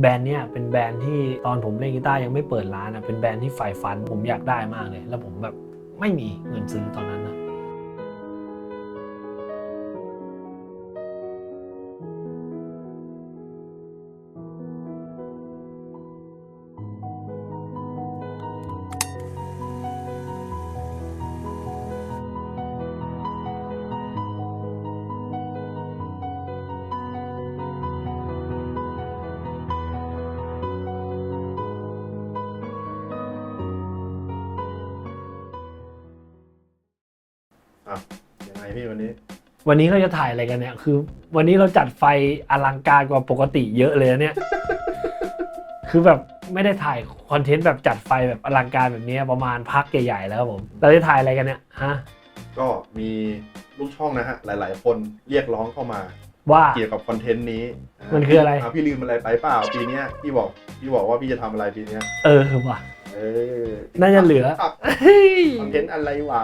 แบรนด์เนี่ยเป็นแบรนด์ที่ตอนผมเล่นกีตาร์ยังไม่เปิดร้านอะเป็นแบรนด์ที่ฝ่ายฝันผมอยากได้มากเลย แล้วผมแบบไม่มีเงินซื้อตอนนั้นนะ วันนี้เราจะถ่ายอะไรกันเนี่ย คือ วันนี้เราจัดไฟอลังการกว่าปกติเยอะเลยนะเนี่ย คือแบบไม่ได้ถ่ายคอนเทนต์แบบจัดไฟแบบอลังการแบบนี้ประมาณพักใหญ่ๆแล้วครับผม เราจะถ่ายอะไรกันเนี่ยฮะ ก็มีลูกช่องนะฮะ หลายๆ คนเรียกร้องเข้ามาว่า เกี่ยวกับคอนเทนต์นี้ามันคืออะไราพี่ลืมอะไรไปเปล่าปีเนี้ยพี่บอกพี่บอกว่าพี่จะทำอะไรปีเนี้ย เออว่ะ เออน่าจะเหลือเฮ้ยคอนเทนต์อะไรวะ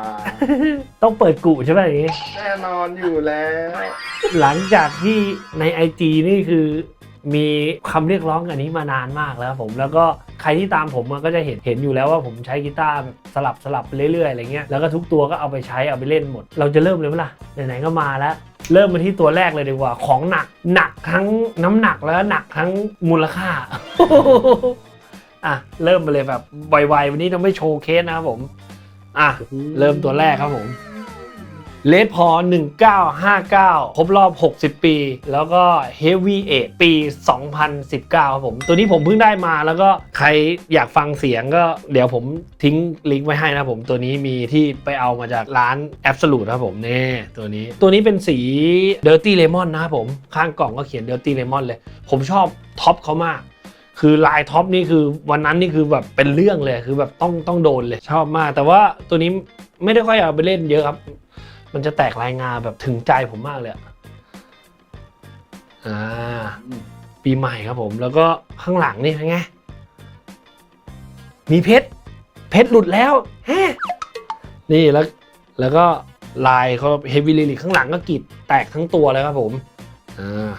ต้องเปิดกุใช่ไหมอย่างงี้ แน่นอนอยู่แล้วหลังจากที่ใน IG นี่คือมีคำเรียกร้องอันนี้มานานมากแล้วครับผมแล้วก็ใครที่ตามผมมันก็จะเห็นเห็นอยู่แล้วว่าผมใช้กีตาร์แบบสลับสลับไปเรื่อยๆอะไรเงี้ยแล้วก็ทุกตัวก็เอาไปใช้เอาไปเล่นหมด เราจะเริ่มเลยไหมล่ะไหนๆก็มาแล้ว เริ่มมาที่ตัวแรกเลยดีกว่าของหนักหนักทั้งน้ำหนักแล้วหนักทั้งมูลค่า อะเริ่มมาเลยแบบไวๆวันนี้เราไม่โชว์เคสนะครับผม อะเริ่มตัวแรกครับผมเลดพอ 1959 ครบรอบ 60 ปี แล้วก็ Heavy 8ปี 2019 ครับผม ตัวนี้ผมเพิ่งได้มาแล้วก็ใครอยากฟังเสียงก็เดี๋ยวผมทิ้งลิงก์ไว้ให้นะครับผม ตัวนี้มีที่ไปเอามาจากร้าน Absolute ครับผมนี่ตัวนี้ ตัวนี้เป็นสี Dirty Lemon นะครับผม ข้างกล่องก็เขียน Dirty Lemon เลย ผมชอบท็อปเขามาก คือลายท็อปนี่คือวันนั้นนี่คือแบบเป็นเรื่องเลยคือแบบต้องต้องโดนเลยชอบมาก แต่ว่าตัวนี้ไม่ได้ค่อยเอาไปเล่นเยอะครับ มันจะแตกลายงาแบบถึงใจผมมากเลยอ่าปีใหม่ครับผม แล้วก็ข้างหลังนี่ไงมีเพชรเพชรหลุดแล้วฮะนี่แล้วแล้วก็ลายเขาเฮฟวี่ลิลิข้างหลังก็กรีดแตกทั้งตัวเลยครับผมอ่า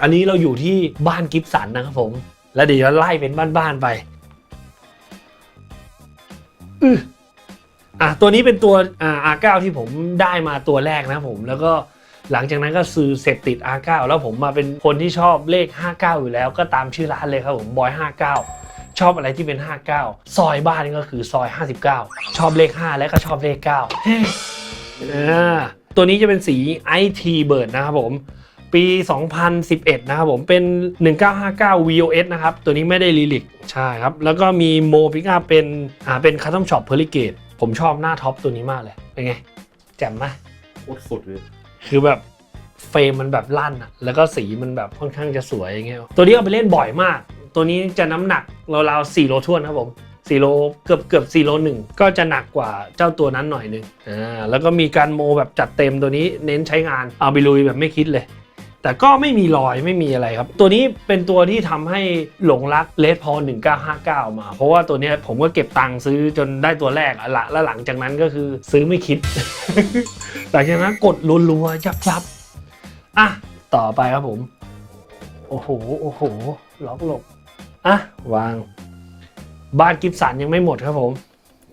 อันนี้เราอยู่ที่บ้านกิฟสันนะครับผม แล้วเดี๋ยวไล่เป็นบ้านๆไปอืออะตัวนี้เป็นตัวอ่า R9 ที่ผมได้มาตัวแรกนะผม แล้วก็หลังจากนั้นก็ซื้อเสพติด R9 แล้วผมมาเป็นคนที่ชอบเลข 59 อยู่แล้วก็ตามชื่อร้านเลยครับผมบอย59 ชอบอะไรที่เป็น 59 ซอยบ้านนี่ก็คือซอย 59 ชอบเลข 5 และก็ชอบเลข9เฮ้อ่าตัวนี้จะเป็นสี IT Bird นะครับผม ปี 2011 นะครับผมเป็น 1959 VOS นะครับ ตัวนี้ไม่ได้ลีลิกใช่ครับ แล้วก็มีโมพิกาเป็นอ่าเป็นคั s ต o m ช็อปเพลิเกตผมชอบหน้าท็อปตัวนี้มากเลย เป็นไง แจ่มไหมโคตรสุดเลย คือแบบเฟรมมันแบบลั่นอะแล้วก็สีมันแบบค่อนข้างจะสวยอย่างเงี้ยตัวนี้เอาไปเล่นบ่อยมาก ตัวนี้จะน้ำหนักราวๆ4โลท่วนครับผม4โลเกือบเกือบ4โลหนึ่งก็จะหนักกว่าเจ้าตัวนั้นหน่อยหนึงอ่าแล้วก็มีการโมแบบจัดเต็มตัวนี้เน้นใช้งานเอาไปลุยแบบไม่คิดเลย แต่ก็ไม่มีรอยไม่มีอะไรครับ ตัวนี้เป็นตัวที่ทำให้หลงรักเลดพอ1959 มา เพราะว่าตัวเนี้ยผมก็เก็บตังค์ซื้อจนได้ตัวแรกอะละแล้วหลังจากนั้นก็คือซื้อไม่คิดหลังจากนั้นกดรัวๆยับยับๆอะต่อไปครับผม โอ้โหโอ้โหล็อกหลบอะวาง บ้านกิฟสันยังไม่หมดครับผม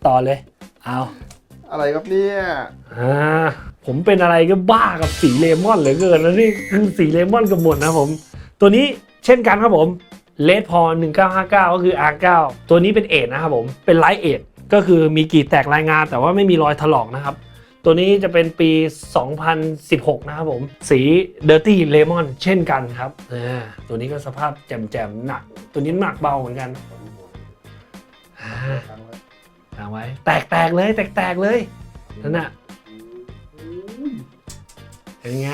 ต่อเลย เอา อะไรครับเนี่ยอ่า ผมเป็นอะไรก็บ้ากับสีเลมอนเหลือเกินแล้วนี่คือสีเลมอนกับหมดนะผม ตัวนี้เช่นกันครับผมเลดพอ1959 ก็คือ R9 ตัวนี้เป็นเอทนะครับผมเป็นไลท์เอทก็คือมีกีดแตกรายงาน แต่ว่าไม่มีรอยถลอกนะครับ ตัวนี้จะเป็นปี 2016 นะครับผม สี Dirty Lemon เช่นกันครับตัวนี้ก็สภาพแจ่มๆหนัก ตัวนี้หนักเบาเหมือนกันอ่าทางไว้ แตกๆเลย แตกๆเลยนั่นน่ะ เป็นไง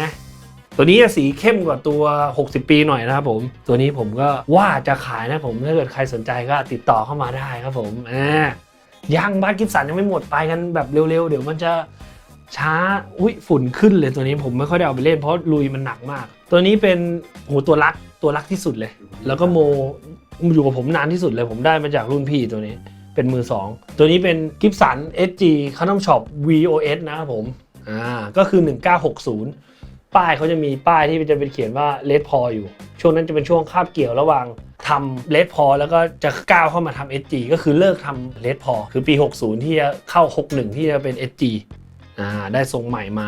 ตัวนี้สีเข้มกว่าตัว 60 ปีหน่อยนะครับผม ตัวนี้ผมก็ว่าจะขายนะผมถ้าเกิดใครสนใจก็ติดต่อเข้ามาได้ครับผมอ่ายังบ้านกิฟสันยังไม่หมดไปกันแบบเร็วๆ เดี๋ยวมันจะช้าอุ้ยฝุ่นขึ้นเลยตัวนี้ผมไม่ค่อยได้เอาไปเล่นเพราะลุยมันหนักมาก ตัวนี้เป็นโหตัวรักตัวรักที่สุดเลย แล้วก็โมอยู่กับผมนานที่สุดเลย ผมได้มาจากรุ่นพี่ตัวนี้เป็นมือสองตัวนี้เป็นกิฟสัน SG Custom Shop VOS นะครับผม อ่าก็คือ 1960 ป้ายเขาจะมีป้ายที่จะเป็นเขียนว่า Red p a w อยู่ ช่วงนั้นจะเป็นช่วงคาบเกี่ยวระหว่างทำเลดพอแล้วก็จะก้าวเข้ามาทำ SG ก็คือเลิกทำเลดพอคือปี 60 ที่จะเข้า 61 ที่จะเป็น SG อ่าได้ทรงใหม่มา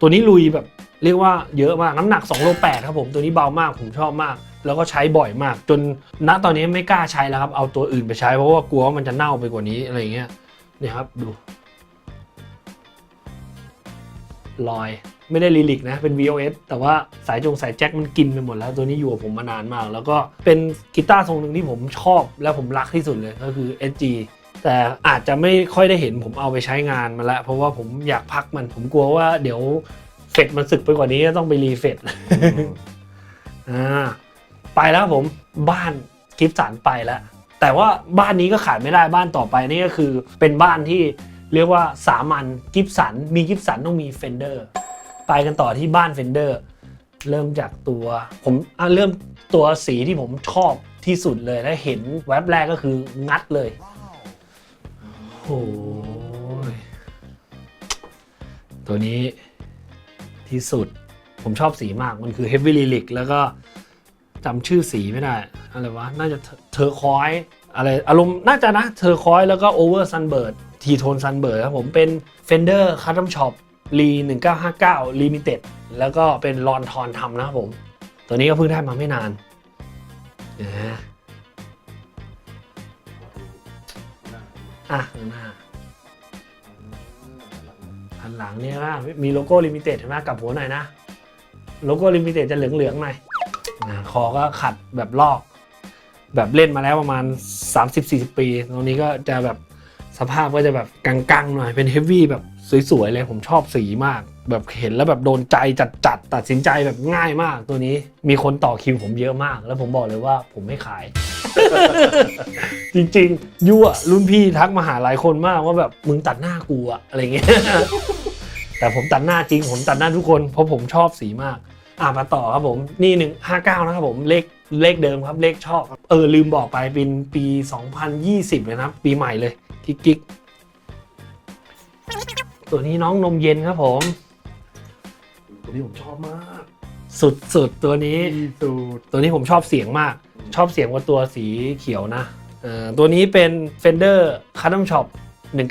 ตัวนี้ลุยแบบเรียกว่าเยอะมากน้ำหนัก2โล8ครับผมตัวนี้เบามากผมชอบมาก แล้วก็ใช้บ่อยมาก จนณตอนนี้ไม่กล้าใช้แล้วครับเอาตัวอื่นไปใช้เพราะว่ากลัวว่ามันจะเน่าไปกว่านี้อะไรเงี้ยเนี่ยครับดู ลอย ไม่ได้ลิลิกนะ เป็น VOS แต่ว่าสายจงสายแจ็คมันกินไปหมดแล้ว ตัวนี้อยู่กับผมมานานมาก แล้วก็เป็นกีตาร์ทรงหนึ่งที่ผมชอบและผมรักที่สุดเลยก็คือ SG แต่อาจจะไม่ค่อยได้เห็นผมเอาไปใช้งานมาแล้ว เพราะว่าผมอยากพักมัน ผมกลัวว่าเดี๋ยวเฟดมันสึกไปกว่านี้ก็ต้องไปรีเฟดอ่าไปแล้วครับผมบ้านกิฟสันไปแล้วแต่ว่าบ้านนี้ก็ขาดไม่ได้บ้านต่อไปนี่ก็คือเป็นบ้านที่ เรียกว่าสามัญกิฟสันมีกิฟสันต้องมีเฟนเดอร์ไปกันต่อที่บ้านเฟนเดอร์เริ่มจากตัวผมเริ่มตัวสีที่ผมชอบที่สุดเลยและเห็นแว็บแรกก็คืองัดเลยโอ้ยตัวนี้ที่สุดผมชอบสีมากมันคือ Heavy Lyric แล้วก็จำชื่อสีไม่ได้ อะไรวะ น่าจะเทอร์คอยอะไรอารมณ์น่าจะนะเทอร์คอยแล้วก็ Over Sunbird ทีโทน Sunbird ครับผมเป็น Fender Custom Shop Lee 1959 Limited แล้วก็เป็นลอนทอนทำนะครับผม ตัวนี้ก็เพิ่งได้มาไม่นานนะอะข้างหน้าอันหลังเนี่ยนะมีโลโก้ลิมิเต็ดเห็นไหมกลับหัวหน่อยนะ โลโก้ลิมิเต็ดจะเหลืองๆหน่อยอ่าคอก็ขัดแบบลอก แบบเล่นมาแล้วประมาณ 30-40 ปี ตรงนี้ก็จะแบบ สภาพก็จะแบบกังๆหน่อยเป็นเฮฟวี่แบบสวยๆเลยผมชอบสีมาก แบบเห็นแล้วแบบโดนใจจัดๆตัดสินใจแบบง่ายมากตัวนี้มีคนต่อคิวผมเยอะมาก แล้วผมบอกเลยว่าผมไม่ขาย จริงๆยั่วรุ่นพี่ทักมาหาหลายคนมากว่าแบบมึงตัดหน้ากูอะอะไรเงี้ยแต่ผมตัดหน้าจริง ผมตัดหน้าทุกคนเพราะผมชอบสีมาก อะมาต่อครับผมนี่หนึ่งห้าเก้านะครับผมเลขเลขเดิมครับเลขชอบ เออลืมบอกไปเป็นปี 2020 เลยนะ ปีใหม่เลย กิ๊กกิ๊กตัวนี้น้องนมเย็นครับผม ตัวนี้ผมชอบมากสุดสุดตัวนี้ ที่สุด ตัวนี้ผมชอบเสียงมาก ชอบเสียงกว่าตัวสีเขียวนะเอ่อตัวนี้เป็น Fender Custom Shop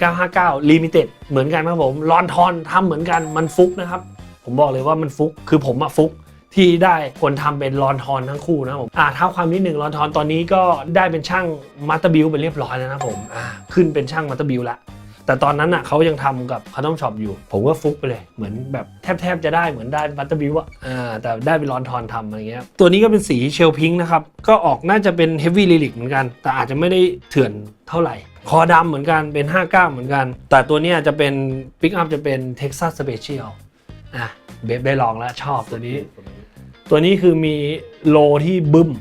1959 Limited เหมือนกันครับผมลอนทอนทำเหมือนกันมันฟุกนะครับ ผมบอกเลยว่ามันฟุกคือผมอะฟุก ที่ได้คนทำเป็นลอนทอนทั้งคู่นะผมอ่าเท้าความนิดหนึ่งลอนทอนตอนนี้ก็ได้เป็นช่างมัตเตอร์บิลไปเรียบร้อยแล้วนะผมอ่าขึ้นเป็นช่างมัตเตอร์บิลละแต่ตอนนั้นอะเขายังทำกับคัตตอมช็อปอยู่ ผมก็ฟุกไปเลย เหมือนแบบแทบแทบจะได้เหมือนได้บัตเตอร์บิวอะอ่าแต่ได้เป็นลอนทอนทำอะไรเงี้ย ตัวนี้ก็เป็นสีเชลพิงค์นะครับ ก็ออกน่าจะเป็นเฮฟวี่ลิลิกเหมือนกัน แต่อาจจะไม่ได้เถื่อนเท่าไหร่ คอดำเหมือนกันเป็น 59 เหมือนกัน แต่ตัวนี้จะเป็นปิกอัพจะเป็น Texas Special อะเบฟได้ลองแล้วชอบตัวนี้ ตัวนี้ตัวนี้คือมีโลที่บึ้ม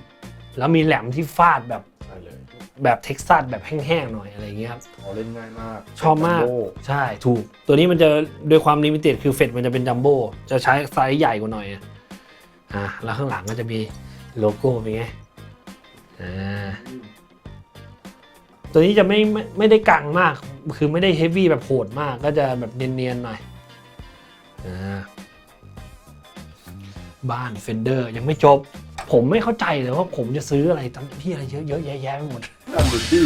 แล้วมีแหลมที่ฟาดแบบใช่เลยแบบเท็กซัสแบบแห้งๆหน่อยอะไรเงี้ยครับพอเล่นง่ายมากชอบมาก จัโบ้ใช่ถูก ตัวนี้มันจะด้วยความลิมิเต็ดคือเฟดมันจะเป็นจัมโบ้จะใช้ไซส์ใหญ่กว่าหน่อยอะอ่าแล้วข้างหลังก็จะมีโลโก้เป็นไงอ่าตัวนี้จะไม่ไม่ไม่ได้กังมาก คือไม่ได้เฮฟวี่แบบโหดมากก็จะแบบเนียนๆหน่อยอ่า บ้านเฟนเดอร์ยังไม่จบ ผมไม่เข้าใจเลยว่าผมจะซื้ออะไรตั้งที่อะไรเยอะเยอะแยะแยะไปหมดอันดูที่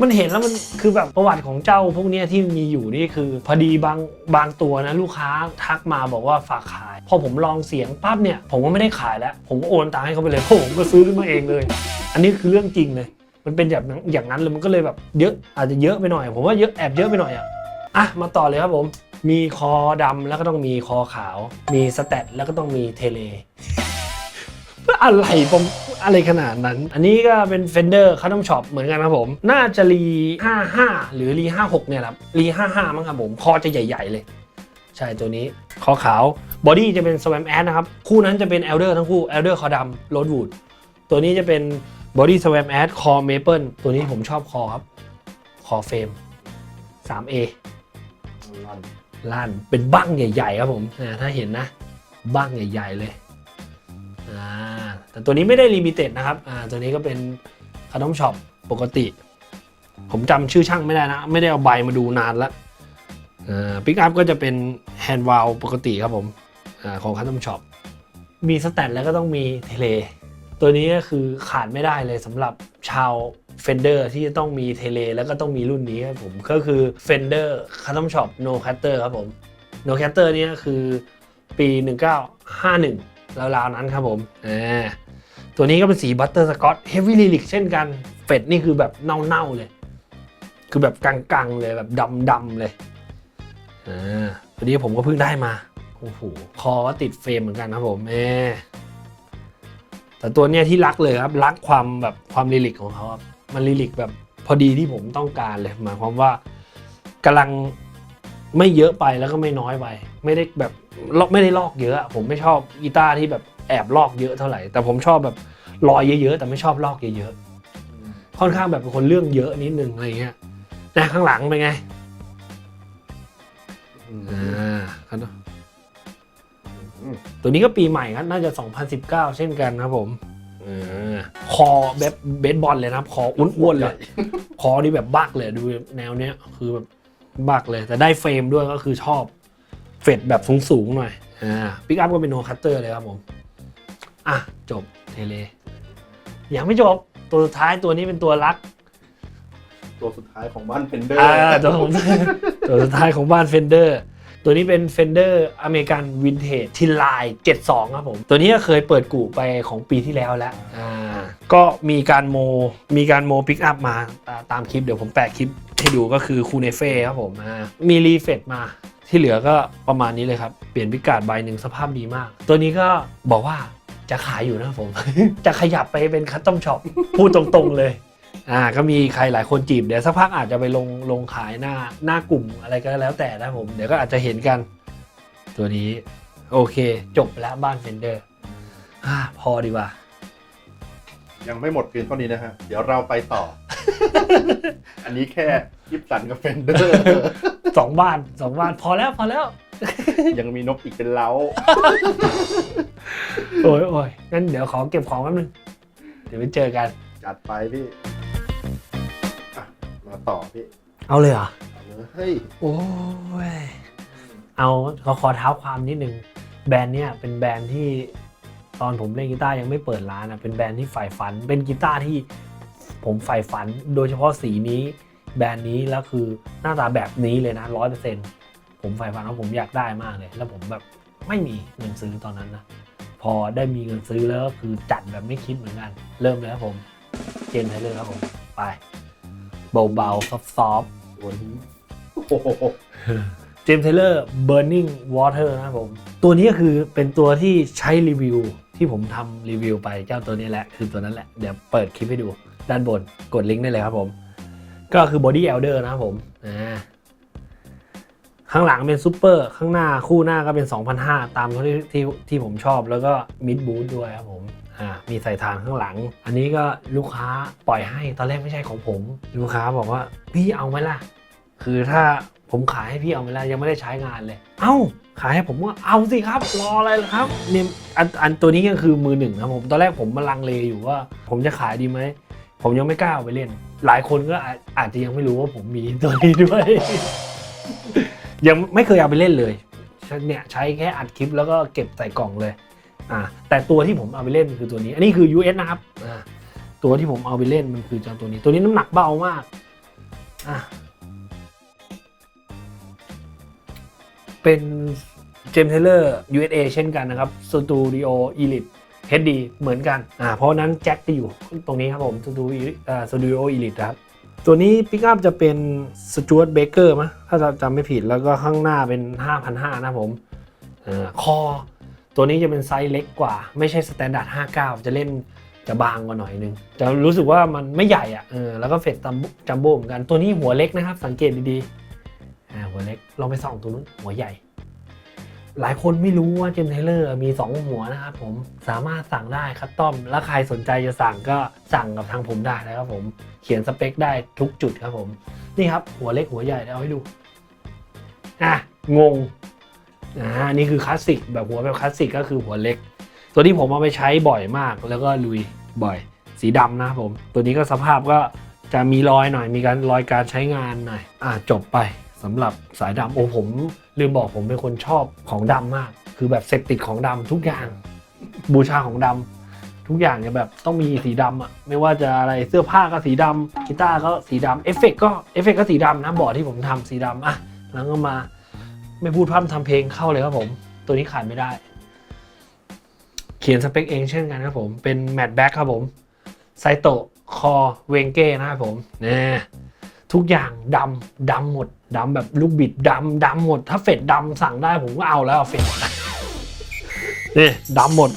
มันเห็นแล้วมันคือแบบประวัติของเจ้าพวกเนี้ยที่มีอยู่นี่คือ พอดีบางบางตัวนะลูกค้าทักมาบอกว่าฝากขาย พอผมลองเสียงปั๊บเนี่ย ผมก็ไม่ได้ขายแล้ว ผมก็โอนตังค์ให้เขาไปเลยเพราะผมก็ซื้อขึ้นมาเองเลย อันนี้คือเรื่องจริงเลย มันเป็นแบบนั้นอย่างนั้นเลยมันก็เลยแบบเยอะอาจจะเยอะไปหน่อย ผมว่าเยอะแอบเยอะไปหน่อยอะอะมาต่อเลยครับผม มีคอดำแล้วก็ต้องมีคอขาว มีสแตทแล้วก็ต้องมีเทเล อะไรผมอะไรขนาดนั้น อันนี้ก็เป็น Fender Custom Shop เหมือนกันครับผม น่าจะรี 55 หรือรี 56 เนี่ยครับรี 55 มั้งครับผม คอจะใหญ่ ๆ เลย ใช่ตัวนี้ คอขาว บอดี้จะเป็น Swam a d นะครับ คู่นั้นจะเป็น Elder ทั้งคู่ Elder คอดำ Roadwood ตัวนี้จะเป็น Body Swam a d คอ Maple ตัวนี้ผมชอบคอครับ คอเฟรม 3A ลั่น ลั่นเป็นบั้งใหญ่ ๆ ครับผมอ่าถ้าเห็นนะบั้งใหญ่ ๆ เลยอ่าแต่ตัวนี้ไม่ได้ลิมิเต็ดนะครับอ่าตัวนี้ก็เป็นคานอมช็อปปกติ ผมจำชื่อช่างไม่ได้นะ ไม่ได้เอาใบมาดูนานละอ่าปิกอัพก็จะเป็นแฮนด์วาลปกติครับผมอ่าของคานอมช็อปมีสแตทแล้วก็ต้องมีเทเล ตัวนี้ก็คือขาดไม่ได้เลยสำหรับชาว Fender ที่จะต้องมีเทเลแล้วก็ต้องมีรุ่นนี้ครับผมก็คือ Fender Custom Shop No Cutter ครับผม No Cutter เนี่คือปี 1951ราวๆนั้นครับผมอ่าตัวนี้ก็เป็นสีบัตเตอร์สกอตเฮฟวี่ลิลิกเช่นกันเฟดนี่คือแบบเน่าๆเลย คือแบบกังๆเลยแบบดำๆเลยอ่าตัวนี้ผมก็เพิ่งได้มาโอ้โหคอก็ติดเฟรมเหมือนกันครับผมเอแต่ตัวเนี้ยที่รักเลยครับ รักความแบบความลิลิกของเขาครับ มันลิลิกแบบพอดีที่ผมต้องการเลยหมายความว่ากำลังไม่เยอะไปแล้วก็ไม่น้อยไป ไม่ได้แบบลอกไม่ได้ลอกเยอะ ผมไม่ชอบกีตาร์ที่แบบแอบลอกเยอะเท่าไหร่ แต่ผมชอบแบบลอยเยอะๆแต่ไม่ชอบลอกเยอะๆค่อนข้างแบบเป็นคนเรื่องเยอะนิดนึงอะไรเงี้ยนะข้างหลังเป็นไงอ่าครับตัวนี้ก็ปีใหม่ครับน่าจะ 2019 เช่นกันครับผม คอแบบเบสบอลเลยนะครับ คออ้วนๆเลย คอนี่แบบบักเลยดูแนวเนี้ยคือแบบบักเลย แต่ได้เฟรมด้วยก็คือชอบเฟดแบบสูงๆหน่อยอ่าปิกอัพก็เป็นโนคัตเตอร์เลยครับผม อะ จบเทเลยังไม่จบตัวสุดท้ายตัวนี้เป็นตัวรัก ตัวสุดท้ายของบ้านเฟนเดอร์อ่าตัวของตัวสุดท้ายของบ้านเฟนเดอร์ ตัวนี้เป็น Fender อเมริกันวินเทจทิไลน์72 ครับผม ตัวนี้ก็เคยเปิดกู่ไปของปีที่แล้วแล้วอ่าก็มีการโมมีการโมปิกอัพมาตามคลิปเดี๋ยวผมแปะคลิปให้ดูก็คือคูเนเฟ่ครับผมอ่ามีรีเฟตมาที่เหลือก็ประมาณนี้เลยครับ เปลี่ยนพิกัดใบหนึ่งสภาพดีมาก ตัวนี้ก็บอกว่าจะขายอยู่นะครับผม จะขยับไปเป็นคัสตอมช็อปพูดตรงๆเลย อ่าก็มีใครหลายคนจีบเดี๋ยวสักพักอาจจะไปลงลงขายหน้าหน้ากลุ่มอะไรก็แล้วแต่นะผมเดี๋ยวก็อาจจะเห็นกัน ตัวนี้ โอเค จบแล้วบ้านเฟนเดอร์อ่าพอดีกว่า ยังไม่หมดเพียงเท่านี้นะฮะ เดี๋ยวเราไปต่อ อันนี้แค่ยิปสันกับเฟนเดอร์สองบ้านสองบ้านพอแล้วพอแล้ว ยังมีนกอีกเป็นเล้า โอ้ยโอ้ยงั้นเดี๋ยวขอเก็บของแป๊บนึงเดี๋ยวไปเจอกัน จัดไปพี่อะมาต่อพี่เอาเลยเหรอ เอาเลยเฮ้ยโอ้ย เอาขอขอเท้าความนิดนึง แบรนด์เนี้ยเป็นแบรนด์ที่ตอนผมเล่นกีตาร์ยังไม่เปิดร้านอะ เป็นแบรนด์ที่ใฝ่ฝัน เป็นกีตาร์ที่ผมใฝ่ฝัน โดยเฉพาะสีนี้ แบรนด์นี้แล้วคือหน้าตาแบบนี้เลยนะร้อยเปอร์เซ็นต์ผมใฝ่ฝันว่าผมอยากได้มากเลย แล้วผมแบบไม่มีเงินซื้อตอนนั้นนะ พอได้มีเงินซื้อแล้วก็คือจัดแบบไม่คิดเหมือนกัน เริ่มเลยครับผม เจนไทเลอร์ครับผม ไป เบาๆซอฟๆตัวนี้โอ้โหเจมส์เทเลอร์ Burning Water นะครับผม ตัวนี้ก็คือเป็นตัวที่ใช้รีวิวที่ผมทำรีวิวไปเจ้าตัวนี้แหละ คือตัวนั้นแหละ เดี๋ยวเปิดคลิปให้ดูด้านบนกดลิงก์ได้เลยครับผม ก็คือ Body Elder นะครับผมอ่าข้างหลังเป็นซูเปอร์ข้างหน้าคู่หน้าก็เป็น2,500ตามที่ที่ที่ผมชอบแล้วก็มิดบูทด้วยครับผม อ่ามีใส่ฐานข้างหลัง อันนี้ก็ลูกค้าปล่อยให้ตอนแรกไม่ใช่ของผม ลูกค้าบอกว่าพี่เอาไหมล่ะ คือถ้าผมขายให้พี่เอาไปแล้วยังไม่ได้ใช้งานเลย เอ้าขายให้ผมว่าเอาสิครับ รออะไรล่ะครับเนี่ยอันอันตัวนี้ก็คือมือหนึ่งนะผมตอนแรกผมมาลังเลอยู่ว่า ผมจะขายดีไหมผมยังไม่กล้าเอาไปเล่น หลายคนก็อาจอาจจะยังไม่รู้ว่าผมมีตัวนี้ด้วย ยังไม่เคยเอาไปเล่นเลยเนี่ยใช้แค่อัดคลิปแล้วก็เก็บใส่กล่องเลย อ่าแต่ตัวที่ผมเอาไปเล่นคือตัวนี้ อันนี้คือ US นะครับอ่าตัวที่ผมเอาไปเล่นมันคือเจ้าตัวนี้ ตัวนี้น้ำหนักเบามากอะเป็นเจมส์เทเลอร์ USA เช่นกันนะครับ Studio Elite HD เหมือนกันอ่าเพราะฉะนั้นแจ็คจะอยู่ตรงนี้ครับผม Studio Studio Elite ครับตัวนี้ปิกอัพจะเป็น Stuart Baker มั้ยถ้าจำไม่ผิดแล้วก็ข้างหน้าเป็น 5,500นะครับผมอ่าคอ ตัวนี้จะเป็นไซส์เล็กกว่า ไม่ใช่ Standard 59 จะเล่นจะบางกว่าหน่อยนึงจะรู้สึกว่ามันไม่ใหญ่อะเออแล้วก็เฟดจัมโบ้เหมือนกันตัวนี้หัวเล็กนะครับ สังเกตดีๆอ่าหัวเล็กลองไปส่องตัวนู้นหัวใหญ่ หลายคนไม่รู้ว่าเจมไทเลอร์มี 2 หัวนะครับผมสามารถสั่งได้คัสตอมแล้วใครสนใจจะสั่งก็สั่งกับทางผมได้นะครับผมเขียนสเปคได้ทุกจุดครับผม นี่ครับหัวเล็กหัวใหญ่เอาให้ดูอะงง อ่านี่คือคลาสสิกแบบหัวแบบคลาสสิกก็คือหัวเล็ก ตัวที่ผมเอาไปใช้บ่อยมาก แล้วก็ลุยบ่อย สีดำนะผม ตัวนี้ก็สภาพก็จะมีรอยหน่อย มีการรอยการใช้งานหน่อย อ่าจบไปสำหรับสายดำโอ้ผม ลืมบอกผมเป็นคนชอบของดำมาก คือแบบเสพติดของดำทุกอย่างบูชาของดำทุกอย่างเนี่ยแบบต้องมีสีดำอะไม่ว่าจะอะไรเสื้อผ้าก็สีดำกีตาร์ก็สีดำเอฟเฟกต์ก็เอฟเฟกต์ก็สีดำนะบอร์ดที่ผมทำสีดำอะแล้วก็มา ไม่พูดพร่ำทำเพลงเข้าเลยครับผม ตัวนี้ขาดไม่ได้ เขียนสเปคเองเช่นกันครับผม เป็นแมทแบ็คครับผมไซโตคอเวงเก้นะครับผมเนี่ยทุกอย่างดำดำหมดดำแบบลูกบิดดำดำหมด ถ้าเฟดดำสั่งได้ผมก็เอาแล้วเฟดนี่ดำหมด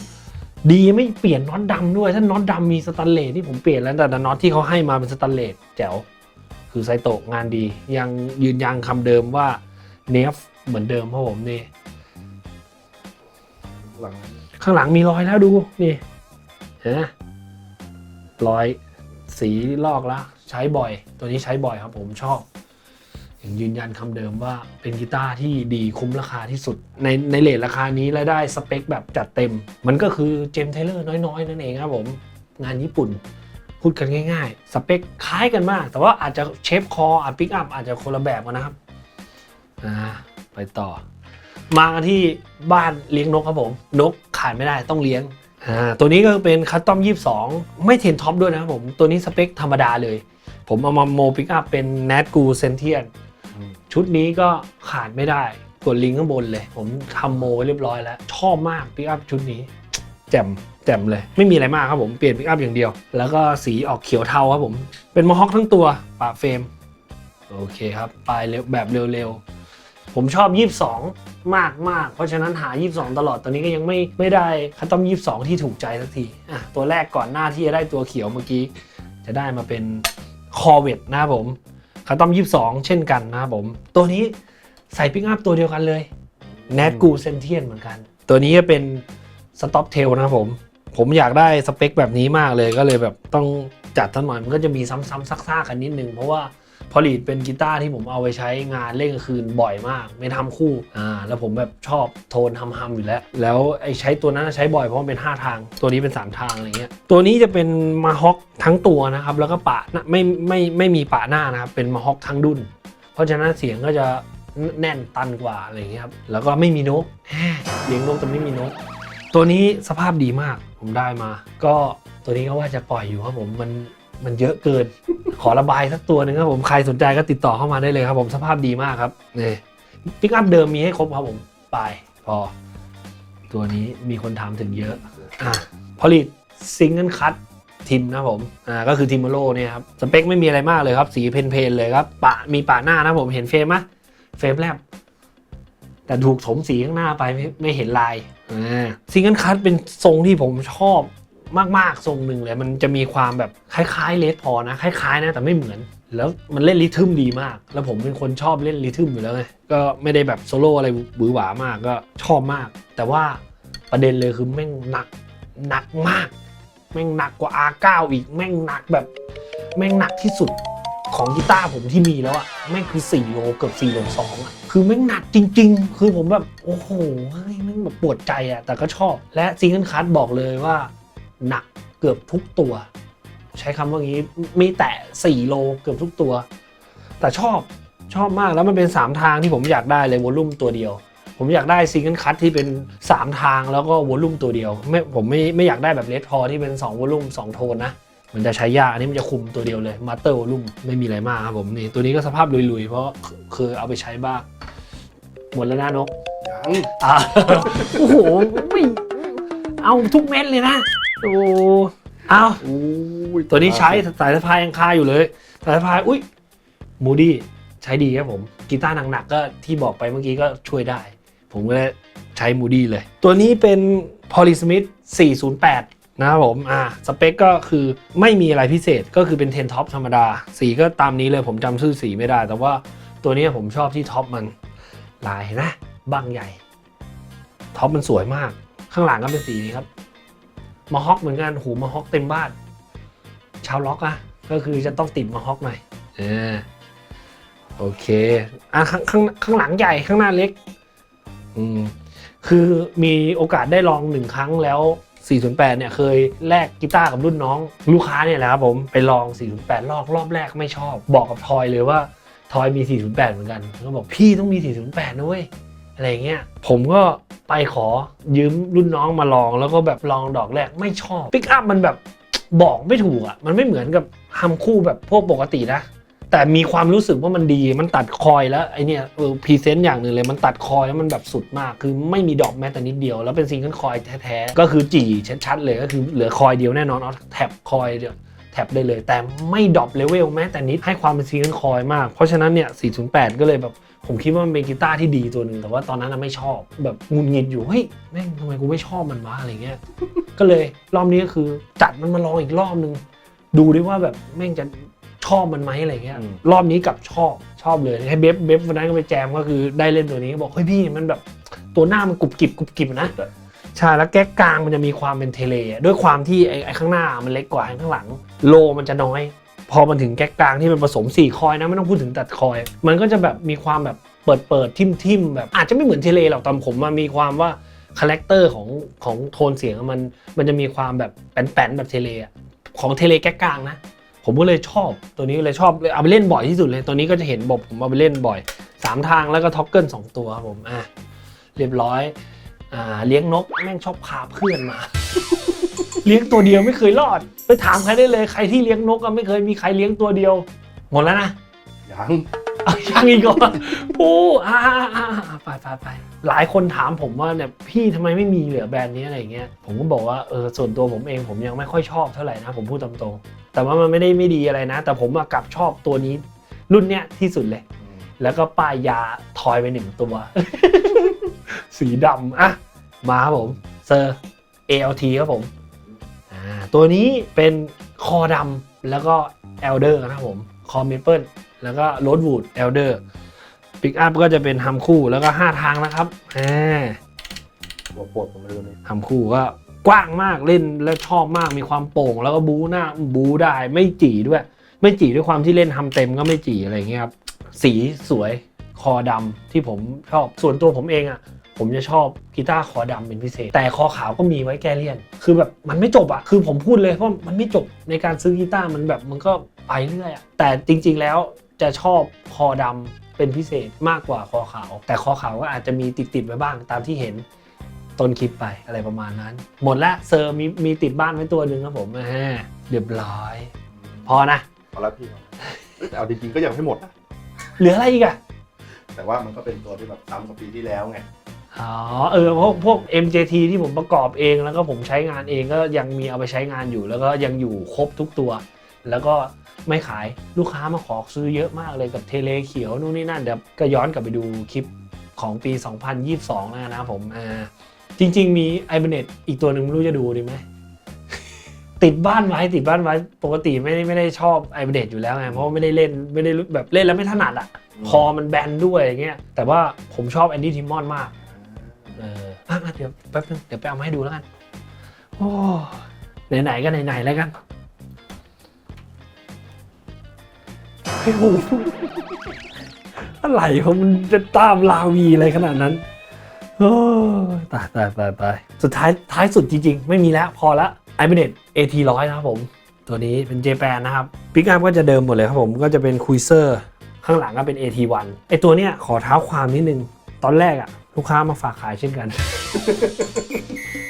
ดีไม่เปลี่ยนน็อตดำด้วย ถ้าน็อตดำมีสแตันเลสที่ผมเปลี่ยนแล้วแต่น็อตที่เขาให้มาเป็นสแตันเลสแจ๋วคือไซโตงานดี ยังยืนยันคำเดิมว่าเนฟ เหมือนเดิมเพราะผมนี่ หลังข้างหลังมีรอยแล้วดูนี่เห็นไหมรอยสีลอกแล้ว ใช้บ่อย ตัวนี้ใช้บ่อยครับผมชอบยังยืนยันคำเดิมว่าเป็นกีตาร์ที่ดีคุ้มราคาที่สุด ในในเลทราคานี้และได้สเปคแบบจัดเต็ม มันก็คือเจมเทเลอร์น้อยๆ นั่นเองครับผมงานญี่ปุ่นพูดกันง่ายๆ สเปคคล้ายกันมาก แต่ว่าอาจจะเชฟคออาจปิกอัพอาจจะคนละแบบกันนะครับอ่า ไปต่อ มากันที่บ้านเลี้ยงนกครับผม นกขายไม่ได้ต้องเลี้ยงอ่าตัวนี้ก็เป็นคัสตอม 22 ไม่เทนท็อปด้วยนะครับผม ตัวนี้สเปคธรรมดาเลย ผมเอามาโมปิกอัพเป็นแนทกูเซนเทียนอืมชุดนี้ก็ขาดไม่ได้กดลิงก์ข้างบนเลย ผมทำโมไว้เรียบร้อยแล้ว ชอบมากปิกอัพชุดนี้ แจ่มแจ่มเลย ไม่มีอะไรมากครับผมเปลี่ยนปิกอัพอย่างเดียว แล้วก็สีออกเขียวเทาครับผม เป็นมอฮอคทั้งตัวปะเฟรมโอเคครับ ปลายเร็วแบบเร็วๆ ผมชอบ 22 มากมากๆเพราะฉะนั้นหา 22 ตลอดตอนนี้ก็ยังไม่ไม่ได้คัตตอม 22 ที่ถูกใจสักทีอะตัวแรกก่อนหน้าที่จะได้ตัวเขียวเมื่อกี้ จะได้มาเป็นคอเวตนะครับผมคัตตอม 22 เช่นกันนะครับผม ตัวนี้ใส่ปิกอัพตัวเดียวกันเลยแนทกูเซนเทียนเหมือนกัน ตัวนี้จะเป็นสต็อปเทลนะครับผมผมอยากได้สเปคแบบนี้มากเลยก็เลยแบบต้องจัดทันหน่อยมันก็จะมีซ้ำๆซักๆกันนิดนึงเพราะว่า พอลีดเป็นกีตาร์ที่ผมเอาไปใช้งานเล่นกลางคืนบ่อยมาก ไม่ทำคู่อ่าแล้วผมแบบชอบโทนฮัมๆอยู่แล้ว แล้วไอ้ใช้ตัวนั้นใช้บ่อยเพราะมันเป็น 5 ทาง ตัวนี้เป็น 3 ทางอะไรเงี้ยตัวนี้จะเป็นมาฮอคทั้งตัวนะครับแล้วก็ปะหน้าไม่ไม่ไม่มีปะหน้านะครับเป็นมาฮอคทั้งดุนเพราะฉะนั้นเสียงก็จะแน่นตันกว่าอะไรอย่างเงี้ยครับแล้วก็ไม่มีนกแฮ่เลี้ยงนกแต่ไม่มีนก ตัวนี้สภาพดีมากผมได้มา ก็ตัวนี้ก็ว่าจะปล่อยอยู่ครับผมมัน มันเยอะเกิน ขอระบายสักตัวหนึ่งครับผมใครสนใจก็ติดต่อเข้ามาได้เลยครับผมสภาพดีมากครับนี่ปิกอัพเดิมมีให้ครบครับผมไปพอ ตัวนี้มีคนถามถึงเยอะอะผลิตซิงเกิลคัตทิมนะผม อ่า ก็คือทิมโมโลเนี่ยครับ สเปคไม่มีอะไรมากเลยครับ สีเพนเพนเลยครับ ปะ มีปะหน้านะผม เห็นเฟรมไหมเฟรมแลบแต่ถูกถมสีข้างหน้าไปไม่ไม่เห็นลาย อ่า ซิงเกิลคัตเป็นทรงที่ผมชอบ มากๆทรงหนึ่งเลย มันจะมีความแบบคล้ายๆเลดพอนะคล้ายๆนะแต่ไม่เหมือน แล้วมันเล่นริทึมดีมาก แล้วผมเป็นคนชอบเล่นริทึมอยู่แล้วไงก็ไม่ได้แบบโซโล่อะไรหวือหวามากก็ชอบมาก แต่ว่าประเด็นเลยคือแม่งหนักหนักมาก แม่งหนักกว่า R9 อีกแม่งหนักแบบแม่งหนักที่สุดของกีตาร์ผมที่มีแล้วอะแม่งคือ4โลเกือบ4โล2องอะคือแม่งหนักจริง ๆ คือผมแบบ โอ้โหแม่งแบบปวดใจอะแต่ก็ชอบและซิงเกิลคัทบอกเลยว่า หนักเกือบทุกตัว ใช้คำว่างี้มีแต่4โลเกือบทุกตัว แต่ชอบชอบมากแล้วมันเป็น 3 ทางที่ผมอยากได้เลยวอลลุ่มตัวเดียว ผมอยากได้ซิงเกิลคัทที่เป็น 3 ทางแล้วก็วอลลุ่มตัวเดียวไม่ผมไม่ไม่อยากได้แบบเลดพอที่เป็น2วอลลุ่ม2โทนนะมันจะใช้ยากอันนี้มันจะคุมตัวเดียวเลยมาสเตอร์วอลลุ่มไม่มีอะไรมากครับผมนี่ตัวนี้ก็สภาพลุยๆ เพราะเคยเอาไปใช้บ้างหมดแล้วนะนกยังอ่าโอ้โหไม่เอาทุกเม็ดเลยนะ โอ้เอาอู้ยตัวนี้ใช้สายสะพายยังคาอยู่เลย สายสะพายอุ้ยมูดี้ใช้ดีครับผมกีตาร์หนักๆก็ที่บอกไปเมื่อกี้ก็ช่วยได้ ผมก็เลยใช้มูดี้เลย ตัวนี้เป็น Polysmith 408 นะครับผมอ่าสเปคก็คือไม่มีอะไรพิเศษก็คือเป็น10ท็อปธรรมดา สีก็ตามนี้เลยผมจำชื่อสีไม่ได้ แต่ว่าตัวนี้ผมชอบที่ท็อปมันลายเห็นไหมบางใหญ่ท็อปมันสวยมาก ข้างหลังก็เป็นสีนี้ครับ มาฮอกเหมือนกันหูมาฮอกเต็มบ้าน ชาวล็อกอะก็คือจะต้องติดมาฮอกหน่อยเออโอเคอะข้างข้างข้างหลังใหญ่ข้างหน้าเล็ก อืมคือมีโอกาสได้ลองหนึ่งครั้งแล้ว 408 เนี่ยเคยแลกกีตาร์กับรุ่นน้องลูกค้าเนี่ยแหละครับผมไปลอง 408 รอบรอบแรกไม่ชอบ บอกกับทอยเลยว่าทอยมี 408 เหมือนกันก็บอกพี่ต้องมี 408 นะเว้ย อะไรเงี้ยผมก็ไปขอยืมรุ่นน้องมาลองแล้วก็แบบลองดอกแรกไม่ชอบปิกอัพมันแบบบอกไม่ถูกอะ มันไม่เหมือนกับทำคู่แบบพวกปกตินะ แต่มีความรู้สึกว่ามันดีมันตัดคอยแล้วไอเนี่ยเออพรีเซนต์อย่างหนึ่งเลยมันตัดคอยแล้วมันแบบสุดมาก คือไม่มีดอกแม้แต่นิดเดียว แล้วเป็นซิงเกิลคอยแท้ๆ ก็คือจี่ชัดๆเลยก็คือเหลือคอยเดียวแน่นอนเอาแท็บคอยเดียวแท็บได้เลย แต่ไม่ดรอปเลเวลแม้แต่นิดให้ความเป็นซิงเกิลคอยมาก เพราะฉะนั้นเนี่ย 408 ก็เลยแบบ ผมคิดว่ามันเป็นกีตาร์ที่ดีตัวหนึ่งแต่ว่าตอนนั้นน่ะไม่ชอบแบบหงุนงิดอยู่เฮ้ยแม่งทำไมกูไม่ชอบมันวะอะไรเงี้ย ก็เลยรอบนี้ก็คือจัดมันมาลองอีกรอบนึง ดูดิว่าแบบแม่งจะชอบมันไหมอะไรเงี้ยอืมรอบนี้กลับชอบชอบเลยให้เบฟเบฟวันนั้นก็ไปแจมก็คือได้เล่นตัวนี้ก็บอกเฮ้ยพี่มันแบบตัวหน้ามันกรุบกริบกรุบกริบนะใช่แล้วแก๊กกลางมันจะมีความเป็นเทเลอะด้วยความที่ไอ้ไอ้ข้างหน้ามันเล็กกว่าไอ้ข้างหลัง โลมันจะน้อย พอมันถึงแก๊กกลางที่เป็นผสม 4 คอยนะไม่ต้องพูดถึงตัดคอย มันก็จะแบบมีความแบบเปิดเปิดทิมทิมแบบอาจจะไม่เหมือนเทเลหรอกแต่ผมมันมีความว่าคาแรคเตอร์ของของโทนเสียงมันมันจะมีความแบบแป้นๆแบบเทเลของเทเลแก๊กกลางนะผมก็เลยชอบตัวนี้เลยชอบเลยเอาไปเล่นบ่อยที่สุดเลยตัวนี้ก็จะเห็นบอกผมเอาไปเล่นบ่อยสามทางแล้วก็ท็อกเกิลสองตัวครับผมอะเรียบร้อยอ่าเลี้ยงนกแม่งชอบพาเพื่อนมา เลี้ยงตัวเดียวไม่เคยรอด ไปถามใครได้เลยใครที่เลี้ยงนกก็ไม่เคยมีใครเลี้ยงตัวเดียว หมดแล้วนะยังเอายังอีกเหรอปูอ่าอ่าอ่าอ่าไปไปไปหลายคนถามผมว่าเนี่ยพี่ทำไมไม่มีเหลือแบรนด์นี้อะไรอย่างเงี้ยผมก็บอกว่าเออส่วนตัวผมเองผมยังไม่ค่อยชอบเท่าไหร่นะผมพูดตามตรงๆแต่ว่ามันไม่ได้ไม่ดีอะไรนะ แต่ผมอะกลับชอบตัวนี้ รุ่นเนี้ยที่สุดเลย แล้วก็ป้ายยาทอยไปหนึ่งตัว สีดำอะมาครับผมเซอร์ ALT ครับผมอ่า ตัวนี้เป็นคอดำแล้วก็ Elder นะครับผมคอ m มเปิลแล้วก็โรดวูด Elder ปิกอัพก็จะเป็นฮัมคู่แล้วก็ 5 ทางนะครับอ่าหัวปวดผมไม่รู้นี่ฮัมคู่ก็กว้างมากเล่นแล้วชอบมากมีความโป่ง แล้วก็บูหน้าบูได้ไม่จีด้วย ไม่จีด้วยความที่เล่นทำเต็มก็ไม่จีอะไรเงี้ยครับสีสวยคอดำที่ผมชอบส่วนตัวผมเองอะ่ะ ผมจะชอบกีตาร์คอดำเป็นพิเศษ แต่คอขาวก็มีไว้แก้เลี่ยน คือแบบมันไม่จบอะ่ะคือผมพูดเลยเพราะมันไม่จบในการซื้อกีตาร์มันแบบมันก็ไปเรื่อยอะแต่จริง ๆแล้วจะชอบคอดำเป็นพิเศษมากกว่าคอขาว แต่คอขาวก็อาจจะมีติดๆไว้บ้างตามที่เห็นต้นคลิปไปอะไรประมาณนั้น หมดละเซอร์มีมีติดบ้านไว้ตัวหนึ่งครับผมอ่าเรียบร้อย พอนะเอาละพี่เอ้ยแต่เอาจริงๆก็ยังไม่หมดนะเหลืออะไรอีกอะแต่ว่ามันก็เป็นตัวที่แบบซ้ำกับปีที่แล้วไง อ๋อเออพวกพวก MJT ที่ผมประกอบเองแล้วก็ผมใช้งานเองก็ยังมีเอาไปใช้งานอยู่ แล้วก็ยังอยู่ครบทุกตัว แล้วก็ไม่ขายลูกค้ามาขอซื้อเยอะมากเลยกับเทเลเขียวนู่นนี่นั่นเดี๋ยวก็ย้อนกลับไปดูคลิปของปี 2022แล้วนะครับผมอ่าจริง ๆ มีไอเบเน็ตอีกตัวหนึ่งไม่รู้จะดูดีไหมติดบ้านไว้ติดบ้านไว้ปกติไม่ได้ไม่ได้ชอบไอเบเน็ตอยู่แล้วไงเพราะว่าไม่ได้เล่นไม่ได้รู้แบบเล่นแล้วไม่ถนัดอะคอมันแบนด้วยอย่างเงี้ยแต่ว่าผมชอบแอนดี้ทิมมอนมาก เอออะอะเดี๋ยวแป๊บนึงเดี๋ยวไปเอามาให้ดูแล้วกัน โอ้ไหนๆก็ไหนๆแล้วกันไอ้โหอะไรของมันจะตามลาวีอะไรขนาดนั้นโอ้ตายตายตายตายสุดท้ายท้ายสุดจริงๆ ไม่มีแล้วพอละไอเบเน็ต AT ร้อยนะครับผม ตัวนี้เป็นเจแปนนะครับปิกอัพก็จะเดิมหมดเลยครับผมก็จะเป็นคุยเซอร์ข้างหลังก็เป็น AT1 ไอตัวเนี้ยขอเท้าความนิดนึง ตอนแรกอะ ลูกค้ามาฝากขายเช่นกัน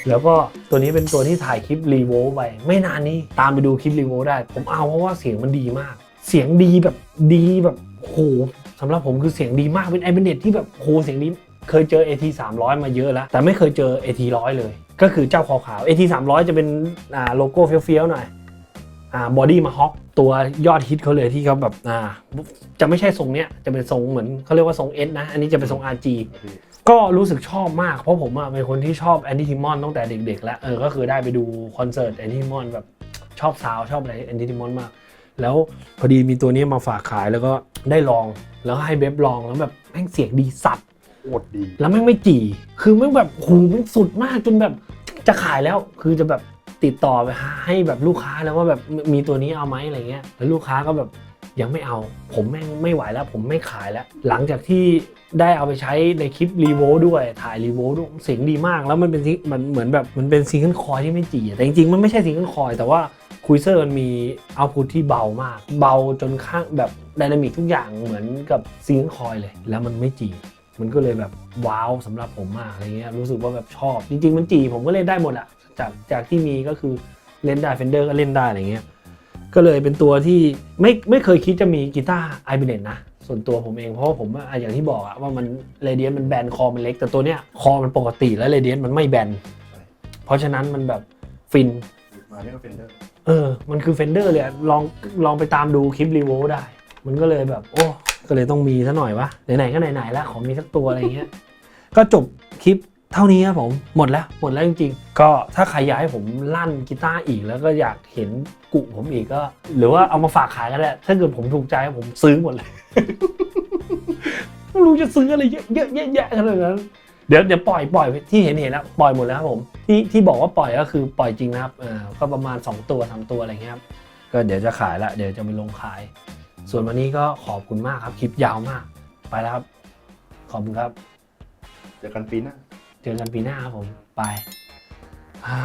แล้วก็ตัวนี้เป็นตัวที่ถ่ายคลิปรีโวไปไม่นานนี้ตามไปดูคลิปรีโวได้ ผมเอาเพราะว่าเสียงมันดีมาก เสียงดีแบบดีแบบโหสำหรับผมคือเสียงดีมากเป็นไอเบเน็ตที่แบบโหเสียงดีเคยเจอ AT 300 มาเยอะแล้ว แต่ไม่เคยเจอ AT 100 เลย ก็คือเจ้าคอขาว AT 300 จะเป็นโลโก้เฟี้ยวๆหน่อยอ่าบอดี้มาฮอคตัวยอดฮิตเขาเลยที่เขาแบบอ่าจะไม่ใช่ทรงเนี้ยจะเป็นทรงเหมือนเขาเรียกว่าทรง S นะ อันนี้จะเป็นทรง RG ก็รู้สึกชอบมากเพราะผมอะเป็นคนที่ชอบแอนดี้ทิมอนตั้งแต่เด็กๆ แล้วเออก็คือได้ไปดูคอนเสิร์ตแอนดี้ทิมอนแบบชอบซาวด์ชอบอะไรแอนดี้ทิมอนมาก แล้วพอดีมีตัวนี้มาฝากขายแล้วก็ได้ลองแล้วก็ให้เบบลองแล้วแบบแม่งเสียงดีสัตว์โคตรดี แล้วแม่งไม่จี่ คือแม่งแบบโหแม่งสุดมากจนแบบจะขายแล้วคือจะแบบติดต่อไปหาให้แบบลูกค้าแล้วว่าแบบมมีตัวนี้เอาไหมอะไรเงี้ยแล้วลูกค้าก็แบบ ยังไม่เอา ผมแม่งไม่ไหวแล้ว ผมไม่ขายแล้ว หลังจากที่ได้เอาไปใช้ในคลิปรีโวด้วยถ่ายรีโวด้วยเสียงดีมาก แล้วมันเป็นมันเหมือนแบบมันเป็นซิงเกิลคอยที่ไม่จีแต่จริงๆมันไม่ใช่ซิงเกิลคอยแต่ว่าคุยเซอร์มันมีเอาพุทที่เบามาก เบาจนข้างแบบไดนามิกทุกอย่างเหมือนกับซิงเกิลคอยเลย แล้วมันไม่จีมันก็เลยแบบว้าวสำหรับผมมากอะไรเงี้ยรู้สึกว่าแบบชอบ จริง ๆ มันจีผมก็เล่นได้หมดอะจากจากที่มีก็คือเล่นได้เฟนเดอร์ก็เล่นได้อะไรเงี้ย ก็เลยเป็นตัวที่ไม่ไม่เคยคิดจะมีกีตาร์ไอเบเนนะ ส่วนตัวผมเองเพราะว่าผมอะอย่างที่บอกอะว่ามันเรเดียนมันแบนคอมันเล็ก แต่ตัวเนี้ยคอมันปกติแล้วเรเดียนมันไม่แบนเพราะฉะนั้นมันแบบฟิน มาเนี่ยก็เฟนเดอร์เออ มันคือเฟนเดอร์เลยอะลองลองไปตามดูคลิปรีโวได้ มันก็เลยแบบ โอ้ ก็เลยต้องมีซะหน่อยวะ ไหนๆก็ไหนๆแล้วขอมีสักตัวอะไรเงี้ย ก็จบคลิป เท่านี้ครับผมหมดแล้วหมดแล้วจริงๆ ก็ถ้าใครอยากให้ผมลั่นกีตาร์อีกแล้วก็อยากเห็นกุผมอีกก็ หรือว่าเอามาฝากขายก็ได้ถ้าเกิดผมถูกใจผมซื้อหมดเลยไม่รู้จะซื้ออะไรเยอะเยอะแยะขนาดนั้นเดี๋ยวเดี๋ยวปล่อยปล่อยที่เห็นเห็นแล้วปล่อยหมดแล้วครับผมที่ที่บอกว่าปล่อยก็คือปล่อยจริงนะครับเออก็ประมาณ 2 ตัวทำตัวอะไรเงี้ยครับก็เดี๋ยวจะขายละเดี๋ยวจะไปลงขาย ส่วนวันนี้ก็ขอบคุณมากครับคลิปยาวมาก ไปแล้วครับ ขอบคุณครับ เจอกันปีหน้า เจอกันปีหน้าครับผม ไปอ่า